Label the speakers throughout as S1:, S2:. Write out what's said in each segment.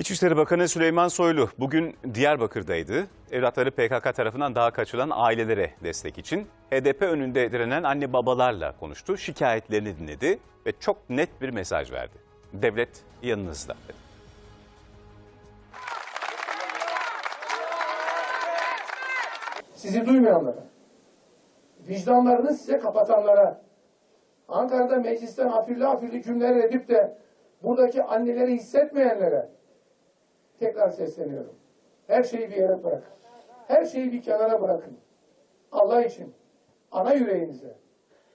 S1: İçişleri Bakanı Süleyman Soylu bugün Diyarbakır'daydı. Evlatları PKK tarafından daha kaçırılan ailelere destek için HDP önünde direnen anne babalarla konuştu. Şikayetlerini dinledi ve çok net bir mesaj verdi. Devlet yanınızda.
S2: sizi duymayanlara, vicdanlarını size kapatanlara, Ankara'da meclisten afirli afirli cümleler edip de buradaki anneleri hissetmeyenlere tekrar sesleniyorum. Her şeyi bir yere bırakın. Her şeyi bir kenara bırakın. Allah için ana yüreğinize,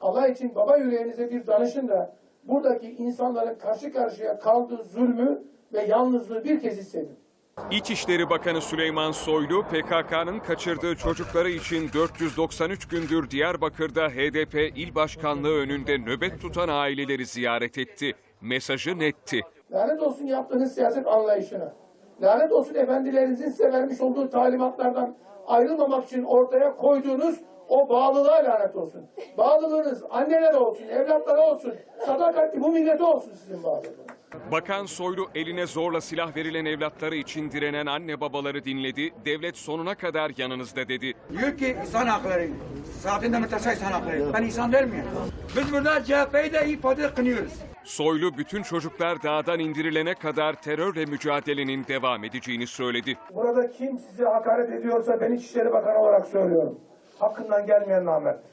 S2: Allah için baba yüreğinize bir danışın da buradaki insanların karşı karşıya kaldığı zulmü ve yalnızlığı bir kez hissedin.
S3: İçişleri Bakanı Süleyman Soylu, PKK'nın kaçırdığı çocukları için 493 gündür Diyarbakır'da HDP il başkanlığı önünde nöbet tutan aileleri ziyaret etti. Mesajı netti.
S2: Lanet olsun yaptığınız siyaset anlayışına. Lanet olsun efendilerinizin size vermiş olduğu talimatlardan ayrılmamak için ortaya koyduğunuz o bağlılığa lanet olsun. Bağlılığınız annelere olsun, evlatlara olsun, sadakatli bu millete olsun sizin bağlılığınız.
S3: Bakan Soylu eline zorla silah verilen evlatları için direnen anne babaları dinledi. Devlet sonuna kadar yanınızda dedi.
S4: Diyor ki insan hakları, saatinde müteşa insan hakları. Ben insan değil miyim? Biz burada CHP'yi de ifade kınıyoruz.
S3: Soylu bütün çocuklar dağdan indirilene kadar terörle mücadelenin devam edeceğini söyledi.
S2: Burada kim size hakaret ediyorsa ben İçişleri Bakanı olarak söylüyorum. Hakkından gelmeyen namerttir.